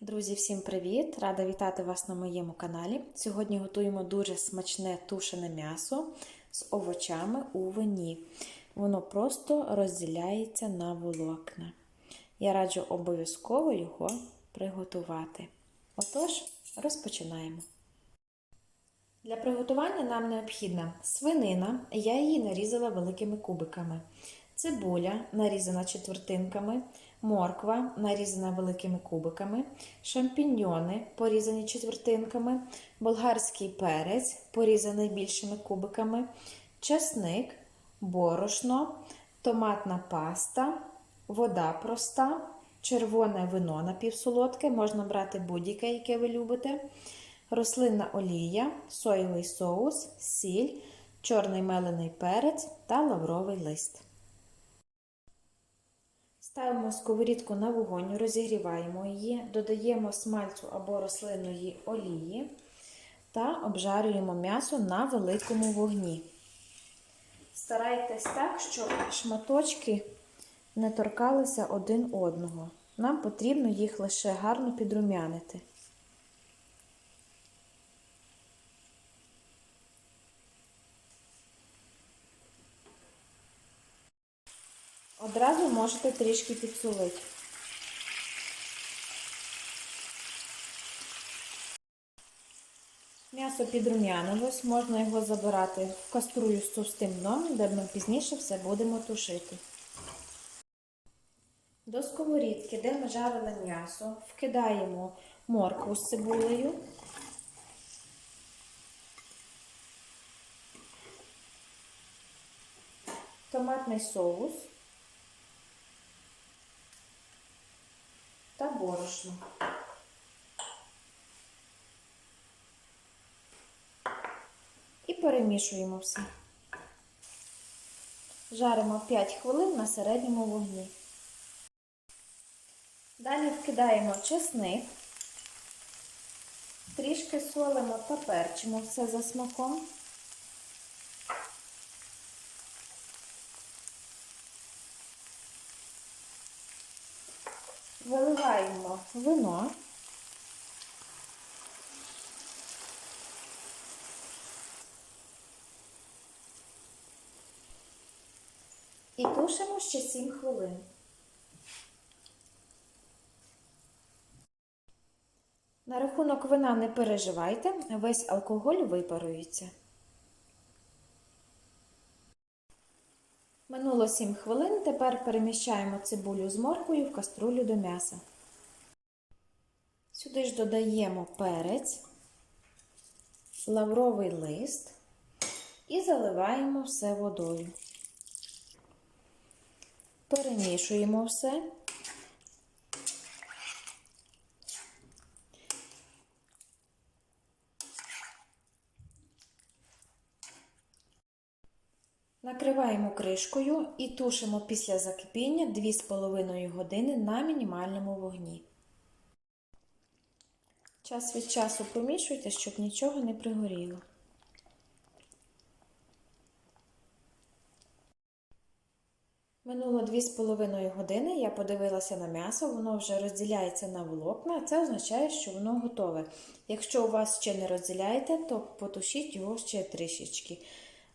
Друзі, всім привіт! Рада вітати вас на моєму каналі. Сьогодні готуємо дуже смачне тушене м'ясо з овочами у вині. Воно просто розділяється на волокна. Я раджу обов'язково його приготувати. Отож, розпочинаємо. Для приготування нам необхідна свинина, я її нарізала великими кубиками, цибуля нарізана четвертинками, морква нарізана великими кубиками, шампіньйони порізані четвертинками, болгарський перець порізаний більшими кубиками, часник, борошно, томатна паста, вода проста, червоне вино напівсолодке, можна брати будь-яке, яке ви любите рослинна олія, соєвий соус, сіль, чорний мелений перець та лавровий лист. Ставимо сковорідку на вогонь, розігріваємо її, додаємо смальцю або рослинної олії та обжарюємо м'ясо на великому вогні. Старайтесь так, щоб шматочки не торкалися один одного. Нам потрібно їх лише гарно підрумянити. Одразу можете трішки підсолити. М'ясо підрум'янилось, можна його забирати в каструлю з товстим дном, де ми пізніше все будемо тушити. До сковорідки, де ми жарили м'ясо, вкидаємо моркву з цибулею. Томатний соус. та борошно. І перемішуємо все. Жаримо 5 хвилин на середньому вогні. Далі вкидаємо чесник, трішки солимо та перчимо все за смаком. Виливаємо вино. І тушимо ще 7 хвилин. На рахунок вина не переживайте, весь алкоголь випарується. Минуло 7 хвилин, тепер переміщаємо цибулю з морквою в каструлю до м'яса. Сюди ж додаємо перець, лавровий лист і заливаємо все водою. Перемішуємо все. Накриваємо кришкою і тушимо після закипіння 2,5 години на мінімальному вогні. Час від часу помішуйте, щоб нічого не пригоріло. Минуло 2,5 години, я подивилася на м'ясо, воно вже розділяється на волокна, це означає, що воно готове. Якщо у вас ще не розділяєте, то потушіть його ще трішечки.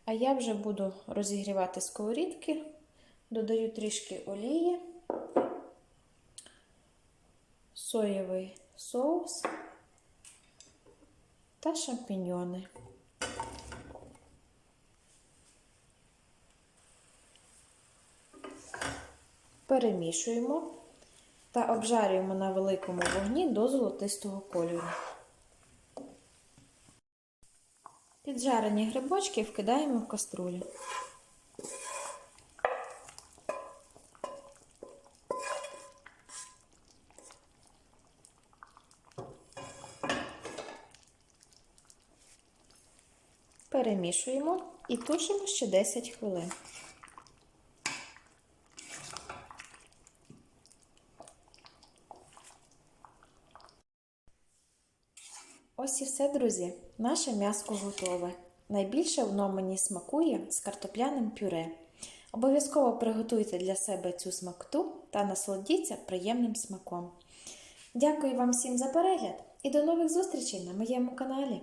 А я вже буду розігрівати сковорідки, додаю трішки олії, соєвий соус та шампіньйони. Перемішуємо та обжарюємо на великому вогні до золотистого кольору. Піджарені грибочки вкидаємо в каструлю. Перемішуємо і тушимо ще 10 хвилин. Ось і все, друзі. Наше м'яско готове. Найбільше воно мені смакує з картопляним пюре. Обов'язково приготуйте для себе цю смакту та насолодіться приємним смаком. Дякую вам всім за перегляд і до нових зустрічей на моєму каналі.